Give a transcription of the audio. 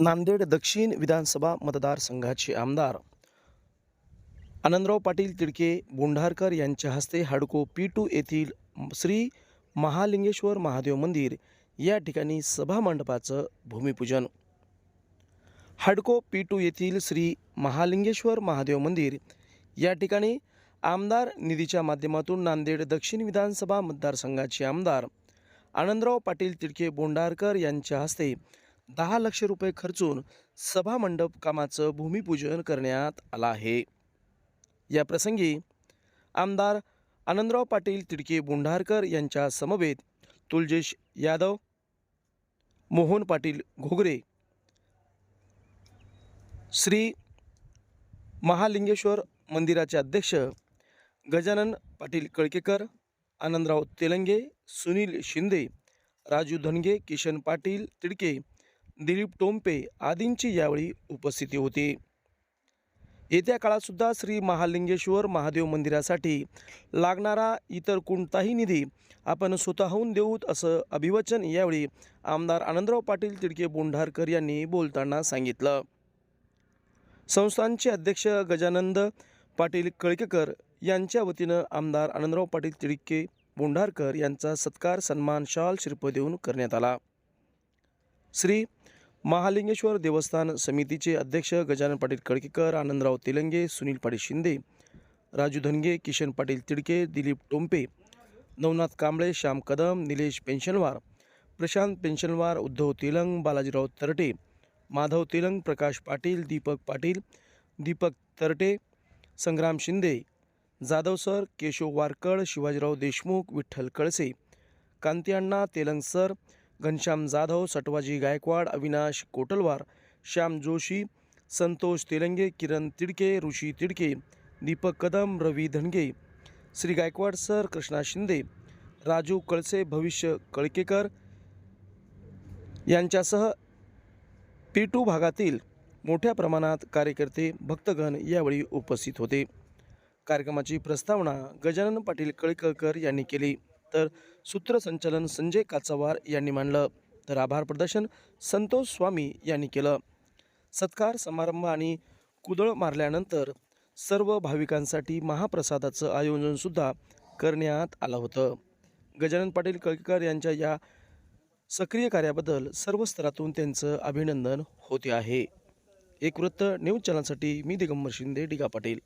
नांदेड दक्षिण विधानसभा मतदारसंघाचे आमदार आनंदराव पाटील तिडके बोंढारकर यांच्या हस्ते हाडको पी टू येथील श्री महालिंगेश्वर महादेव मंदिर या ठिकाणी सभामंडपाचं भूमिपूजन. हाडको पी टू येथील श्री महालिंगेश्वर महादेव मंदिर या ठिकाणी आमदार निधीच्या माध्यमातून नांदेड दक्षिण विधानसभा मतदारसंघाचे आमदार आनंदराव पाटील तिडके बोंडारकर यांच्या हस्ते दहा लक्ष रुपये खर्चून सभामंडप कामाचं भूमिपूजन करण्यात आलं आहे. या प्रसंगी आमदार आनंदराव पाटील तिडके बोंढारकर यांच्या समवेत तुलजेश यादव मोहन पाटील घोगरे श्री महालिंगेश्वर मंदिराचे अध्यक्ष गजानन पाटील कळकेकर आनंदराव तेलंगे सुनील शिंदे राजू धनगे किशन पाटील तिडके दिलीप टोंपे आदींची यावेळी उपस्थिती होती. येत्या काळातसुद्धा श्री महालिंगेश्वर महादेव मंदिरासाठी लागणारा इतर कोणताही निधी आपण स्वतःहून देऊत असं अभिवचन यावेळी आमदार आनंदराव पाटील तिडके बोंढारकर यांनी बोलताना सांगितलं. संस्थानचे अध्यक्ष गजानंद पाटील कळकेकर यांच्या वतीनं आमदार आनंदराव पाटील तिडके बोंढारकर यांचा सत्कार सन्मान शाल शिल्प देऊन करण्यात आला. श्री महालिंगेश्वर देवस्थान समितीचे अध्यक्ष Gajanan Patil Kalkekar Anandrao Telange Sunil Patil Shinde Raju Dhange Kishan Patil Tidke Dilip Tompe Navnath Kamble Shyam Kadam Nilesh Pensionwar Prashant Pensionwar Uddhav Telang Balajirao Tarte Madhav Telang Prakash Patil Deepak Patil Deepak Tarte Sangram Shinde Jadhav sir Keshav Warkad Shivajirao Deshmukh Vitthal Kalse Kantianna Telang sir Ghanshyam Jadhav Satwaji Gaikwad Avinash Kotalwar Shyam Joshi Santosh Telange Kiran Tidke Rishi Tidke Deepak Kadam Ravi Dhange Shri Gaikwad sir Krishna Shinde Raju Kalse Bhavishya Kalkekar यांच्यासह पेटू भागातील मोठ्या प्रमाणात कार्यकर्ते भक्तगण यावेळी उपस्थित होते. कार्यक्रमाची प्रस्तावना गजानन पाटील कळकळकर यांनी केली. तर सूत्रसंचालन संजय काचावार यांनी मांडलं. तर आभार प्रदर्शन संतोष स्वामी यांनी केलं. सत्कार समारंभ आणि कुदळ मारल्यानंतर सर्व भाविकांसाठी महाप्रसादाचं आयोजनसुद्धा करण्यात आलं होतं. गजानन पाटील कळकीकर यांच्या या सक्रिय कार्याबद्दल सर्व स्तरातून त्यांचं अभिनंदन होते आहे. एक वृत्त न्यूज चॅनलसाठी मी दिगंबर शिंदे डिगा पाटील.